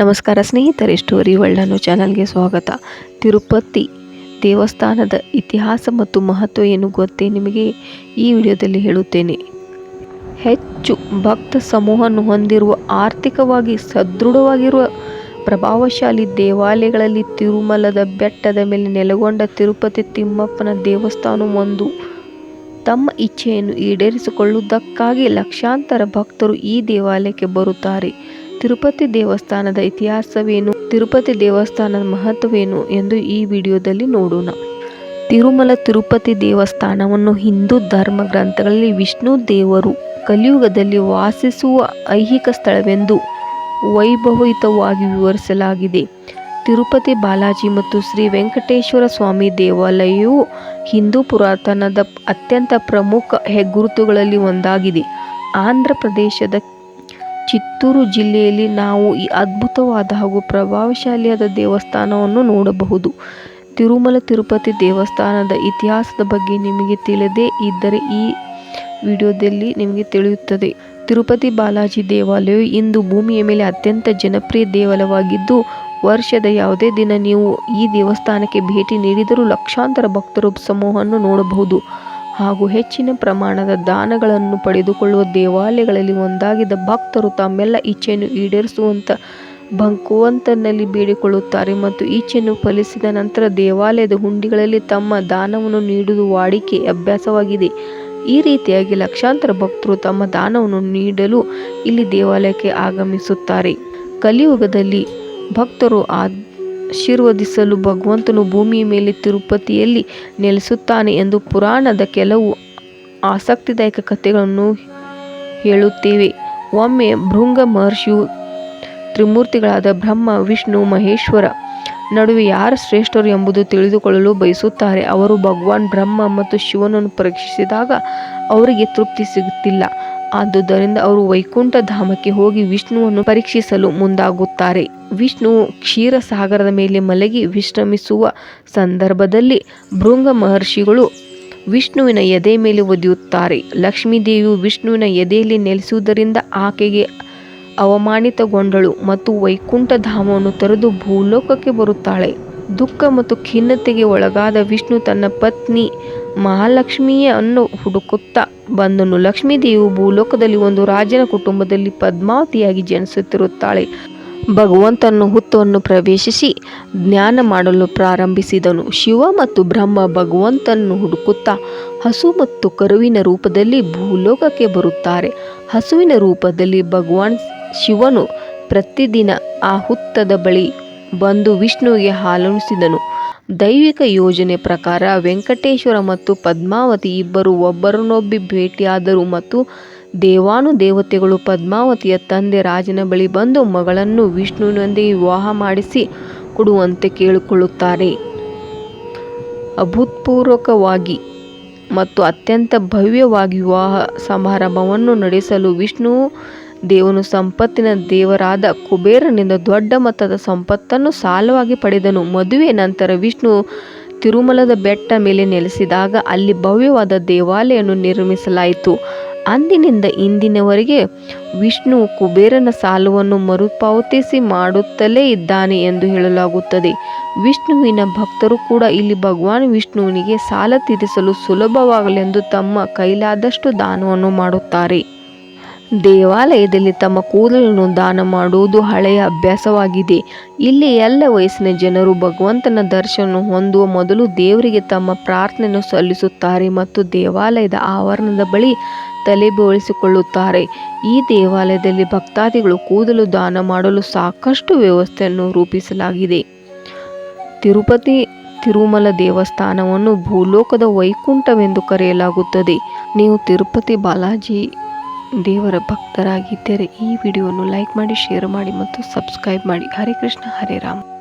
ನಮಸ್ಕಾರ ಸ್ನೇಹಿತರೆ, ಸ್ಟೋರಿ ಅನ್ನೋ ಚಾನಲ್ಗೆ ಸ್ವಾಗತ. ತಿರುಪತಿ ದೇವಸ್ಥಾನದ ಇತಿಹಾಸ ಮತ್ತು ಮಹತ್ವ ಏನು ಗೊತ್ತೇ ನಿಮಗೆ ಈ ವಿಡಿಯೋದಲ್ಲಿ ಹೇಳುತ್ತೇನೆ. ಹೆಚ್ಚು ಭಕ್ತ ಸಮೂಹವನ್ನು ಹೊಂದಿರುವ, ಆರ್ಥಿಕವಾಗಿ ಸದೃಢವಾಗಿರುವ, ಪ್ರಭಾವಶಾಲಿ ದೇವಾಲಯಗಳಲ್ಲಿ ತಿರುಮಲದ ಬೆಟ್ಟದ ಮೇಲೆ ನೆಲೆಗೊಂಡ ತಿರುಪತಿ ತಿಮ್ಮಪ್ಪನ ದೇವಸ್ಥಾನ ಒಂದು. ತಮ್ಮ ಇಚ್ಛೆಯನ್ನು ಈಡೇರಿಸಿಕೊಳ್ಳುವುದಕ್ಕಾಗಿ ಲಕ್ಷಾಂತರ ಭಕ್ತರು ಈ ದೇವಾಲಯಕ್ಕೆ ಬರುತ್ತಾರೆ. ತಿರುಪತಿ ದೇವಸ್ಥಾನದ ಇತಿಹಾಸವೇನು, ತಿರುಪತಿ ದೇವಸ್ಥಾನದ ಮಹತ್ವವೇನು ಎಂದು ಈ ವಿಡಿಯೋದಲ್ಲಿ ನೋಡೋಣ. ತಿರುಮಲ ತಿರುಪತಿ ದೇವಸ್ಥಾನವನ್ನು ಹಿಂದೂ ಧರ್ಮ ಗ್ರಂಥಗಳಲ್ಲಿ ವಿಷ್ಣು ದೇವರು ಕಲಿಯುಗದಲ್ಲಿ ವಾಸಿಸುವ ಐಹಿಕ ಸ್ಥಳವೆಂದು ವೈಭವಯುತವಾಗಿ ವಿವರಿಸಲಾಗಿದೆ. ತಿರುಪತಿ ಬಾಲಾಜಿ ಮತ್ತು ಶ್ರೀ ವೆಂಕಟೇಶ್ವರ ಸ್ವಾಮಿ ದೇವಾಲಯವು ಹಿಂದೂ ಪುರಾತನದ ಅತ್ಯಂತ ಪ್ರಮುಖ ಹೆಗ್ಗುರುತುಗಳಲ್ಲಿ ಒಂದಾಗಿದೆ. ಆಂಧ್ರ ಪ್ರದೇಶದ ಚಿತ್ತೂರು ಜಿಲ್ಲೆಯಲ್ಲಿ ನಾವು ಈ ಅದ್ಭುತವಾದ ಹಾಗೂ ಪ್ರಭಾವಶಾಲಿಯಾದ ದೇವಸ್ಥಾನವನ್ನು ನೋಡಬಹುದು. ತಿರುಮಲ ತಿರುಪತಿ ದೇವಸ್ಥಾನದ ಇತಿಹಾಸದ ಬಗ್ಗೆ ನಿಮಗೆ ತಿಳಿದೇ ಇದ್ದರೆ ಈ ವಿಡಿಯೋದಲ್ಲಿ ನಿಮಗೆ ತಿಳಿಯುತ್ತದೆ. ತಿರುಪತಿ ಬಾಲಾಜಿ ದೇವಾಲಯವು ಇಂದು ಭೂಮಿಯ ಮೇಲೆ ಅತ್ಯಂತ ಜನಪ್ರಿಯ ದೇವಾಲಯವಾಗಿದ್ದು, ವರ್ಷದ ಯಾವುದೇ ದಿನ ನೀವು ಈ ದೇವಸ್ಥಾನಕ್ಕೆ ಭೇಟಿ ನೀಡಿದರೂ ಲಕ್ಷಾಂತರ ಭಕ್ತರು ಸಮೂಹವನ್ನು ನೋಡಬಹುದು. ಹಾಗೂ ಹೆಚ್ಚಿನ ಪ್ರಮಾಣದ ದಾನಗಳನ್ನು ಪಡೆದುಕೊಳ್ಳುವ ದೇವಾಲಯಗಳಲ್ಲಿ ಒಂದಾಗಿದ್ದ ಭಕ್ತರು ತಮ್ಮೆಲ್ಲ ಇಚ್ಛೆಯನ್ನು ಈಡೇರಿಸುವಂತ ಭಂಕುವಂತನಲ್ಲಿ ಬೇಡಿಕೊಳ್ಳುತ್ತಾರೆ ಮತ್ತು ಈಚೆಯನ್ನು ಫಲಿಸಿದ ನಂತರ ದೇವಾಲಯದ ಹುಂಡಿಗಳಲ್ಲಿ ತಮ್ಮ ದಾನವನ್ನು ನೀಡುವುದು ವಾಡಿಕೆ ಅಭ್ಯಾಸವಾಗಿದೆ. ಈ ರೀತಿಯಾಗಿ ಲಕ್ಷಾಂತರ ಭಕ್ತರು ತಮ್ಮ ದಾನವನ್ನು ನೀಡಲು ಇಲ್ಲಿ ದೇವಾಲಯಕ್ಕೆ ಆಗಮಿಸುತ್ತಾರೆ. ಕಲಿಯುಗದಲ್ಲಿ ಭಕ್ತರು ಆಶೀರ್ವದಿಸಲು ಭಗವಂತನು ಭೂಮಿಯ ಮೇಲೆ ತಿರುಪತಿಯಲ್ಲಿ ನೆಲೆಸುತ್ತಾನೆ ಎಂದು ಪುರಾಣದ ಕೆಲವು ಆಸಕ್ತಿದಾಯಕ ಕಥೆಗಳನ್ನು ಹೇಳುತ್ತೇವೆ. ಒಮ್ಮೆ ಭೃಂಗ ಮಹರ್ಷಿಯು ತ್ರಿಮೂರ್ತಿಗಳಾದ ಬ್ರಹ್ಮ, ವಿಷ್ಣು, ಮಹೇಶ್ವರ ನಡುವೆ ಯಾರು ಶ್ರೇಷ್ಠರು ಎಂಬುದು ತಿಳಿದುಕೊಳ್ಳಲು ಬಯಸುತ್ತಾರೆ. ಅವರು ಭಗವಾನ್ ಬ್ರಹ್ಮ ಮತ್ತು ಶಿವನನ್ನು ಪರೀಕ್ಷಿಸಿದಾಗ ಅವರಿಗೆ ತೃಪ್ತಿ ಸಿಗುತ್ತಿಲ್ಲ. ಆದುದರಿಂದ ಅವರು ವೈಕುಂಠ ಧಾಮಕ್ಕೆ ಹೋಗಿ ವಿಷ್ಣುವನ್ನು ಪರೀಕ್ಷಿಸಲು ಮುಂದಾಗುತ್ತಾರೆ. ವಿಷ್ಣು ಕ್ಷೀರಸಾಗರದ ಮೇಲೆ ಮಲಗಿ ವಿಶ್ರಮಿಸುವ ಸಂದರ್ಭದಲ್ಲಿ ಭೃಂಗ ಮಹರ್ಷಿಗಳು ವಿಷ್ಣುವಿನ ಎದೆ ಮೇಲೆ ಒದೆಯುತ್ತಾರೆ. ಲಕ್ಷ್ಮೀದೇವಿಯು ವಿಷ್ಣುವಿನ ಎದೆಯಲ್ಲಿ ನೆಲೆಸುವುದರಿಂದ ಆಕೆಗೆ ಅವಮಾನಿತಗೊಂಡಳು ಮತ್ತು ವೈಕುಂಠ ಧಾಮವನ್ನು ತೊರೆದು ಭೂಲೋಕಕ್ಕೆ ಬರುತ್ತಾಳೆ. ದುಃಖ ಮತ್ತು ಖಿನ್ನತೆಗೆ ಒಳಗಾದ ವಿಷ್ಣು ತನ್ನ ಪತ್ನಿ ಮಹಾಲಕ್ಷ್ಮಿಯನ್ನು ಹುಡುಕುತ್ತಾ ಬಂದನು. ಲಕ್ಷ್ಮೀದೇವಿಯು ಭೂಲೋಕದಲ್ಲಿ ಒಂದು ರಾಜನ ಕುಟುಂಬದಲ್ಲಿ ಪದ್ಮಾವತಿಯಾಗಿ ಜನಿಸುತ್ತಿರುತ್ತಾಳೆ. ಭಗವಂತನ ಹುತ್ತವನ್ನು ಪ್ರವೇಶಿಸಿ ಜ್ಞಾನ ಮಾಡಲು ಪ್ರಾರಂಭಿಸಿದನು. ಶಿವ ಮತ್ತು ಬ್ರಹ್ಮ ಭಗವಂತನ್ನು ಹುಡುಕುತ್ತಾ ಹಸು ಮತ್ತು ಕರುವಿನ ರೂಪದಲ್ಲಿ ಭೂಲೋಕಕ್ಕೆ ಬರುತ್ತಾರೆ. ಹಸುವಿನ ರೂಪದಲ್ಲಿ ಭಗವಾನ್ ಶಿವನು ಪ್ರತಿದಿನ ಆ ಹುತ್ತದ ಬಳಿ ಬಂದು ವಿಷ್ಣುವಿಗೆ ಹಾಲುಣಿಸಿದನು ದೈವಿಕ ಯೋಜನೆ ಪ್ರಕಾರ ವೆಂಕಟೇಶ್ವರ ಮತ್ತು ಪದ್ಮಾವತಿ ಇಬ್ಬರು ಒಬ್ಬರನ್ನೊಬ್ಬಿ ಭೇಟಿಯಾದರು ಮತ್ತು ದೇವಾನು ದೇವತೆಗಳು ಪದ್ಮಾವತಿಯ ತಂದೆ ರಾಜನ ಬಳಿ ಬಂದು ಮಗಳನ್ನು ವಿಷ್ಣುವಿನೊಂದಿಗೆ ವಿವಾಹ ಮಾಡಿಸಿ ಕೊಡುವಂತೆ ಕೇಳಿಕೊಳ್ಳುತ್ತಾರೆ. ಅಭೂತಪೂರ್ವಕವಾಗಿ ಮತ್ತು ಅತ್ಯಂತ ಭವ್ಯವಾಗಿ ವಿವಾಹ ಸಮಾರಂಭವನ್ನು ನಡೆಸಲು ವಿಷ್ಣು ದೇವನು ಸಂಪತ್ತಿನ ದೇವರಾದ ಕುಬೇರನಿಂದ ದೊಡ್ಡ ಮೊತ್ತದ ಸಂಪತ್ತನ್ನು ಸಾಲವಾಗಿ ಪಡೆದನು. ಮದುವೆ ನಂತರ ವಿಷ್ಣು ತಿರುಮಲದ ಬೆಟ್ಟ ಮೇಲೆ ನೆಲೆಸಿದಾಗ ಅಲ್ಲಿ ಭವ್ಯವಾದ ದೇವಾಲಯವನ್ನು ನಿರ್ಮಿಸಲಾಯಿತು. ಅಂದಿನಿಂದ ಇಂದಿನವರೆಗೆ ವಿಷ್ಣು ಕುಬೇರನ ಸಾಲವನ್ನು ಮರುಪಾವತಿಸಿ ಮಾಡುತ್ತಲೇ ಇದ್ದಾನೆ ಎಂದು ಹೇಳಲಾಗುತ್ತದೆ. ವಿಷ್ಣುವಿನ ಭಕ್ತರು ಕೂಡ ಇಲ್ಲಿ ಭಗವಾನ್ ವಿಷ್ಣುವಿನಿಗೆ ಸಾಲ ತೀರಿಸಲು ಸುಲಭವಾಗಲೆಂದು ತಮ್ಮ ಕೈಲಾದಷ್ಟು ದಾನವನ್ನು ಮಾಡುತ್ತಾರೆ. ದೇವಾಲಯದಲ್ಲಿ ತಮ್ಮ ಕೂದಲನ್ನು ದಾನ ಮಾಡುವುದು ಹಳೆಯ ಅಭ್ಯಾಸವಾಗಿದೆ. ಇಲ್ಲಿ ಎಲ್ಲ ವಯಸ್ಸಿನ ಜನರು ಭಗವಂತನ ದರ್ಶನ ಹೊಂದುವ ಮೊದಲು ದೇವರಿಗೆ ತಮ್ಮ ಪ್ರಾರ್ಥನೆಯನ್ನು ಸಲ್ಲಿಸುತ್ತಾರೆ ಮತ್ತು ದೇವಾಲಯದ ಆವರಣದ ಬಳಿ ತಲೆ ಬೋಳಿಸಿಕೊಳ್ಳುತ್ತಾರೆ. ಈ ದೇವಾಲಯದಲ್ಲಿ ಭಕ್ತಾದಿಗಳು ಕೂದಲು ದಾನ ಮಾಡಲು ಸಾಕಷ್ಟು ವ್ಯವಸ್ಥೆಯನ್ನು ರೂಪಿಸಲಾಗಿದೆ. ತಿರುಪತಿ ತಿರುಮಲ ದೇವಸ್ಥಾನವನ್ನು ಭೂಲೋಕದ ವೈಕುಂಠವೆಂದು ಕರೆಯಲಾಗುತ್ತದೆ. ನೀವು ತಿರುಪತಿ ಬಾಲಾಜಿ ದೇವರ ಭಕ್ತರಾಗಿದ್ದರೆ ಈ ವಿಡಿಯೋವನ್ನು ಲೈಕ್ ಮಾಡಿ, ಶೇರ್ ಮಾಡಿ ಮತ್ತು ಸಬ್ಸ್ಕ್ರೈಬ್ ಮಾಡಿ. ಹರೇ ಕೃಷ್ಣ, ಹರೇ ರಾಮ್.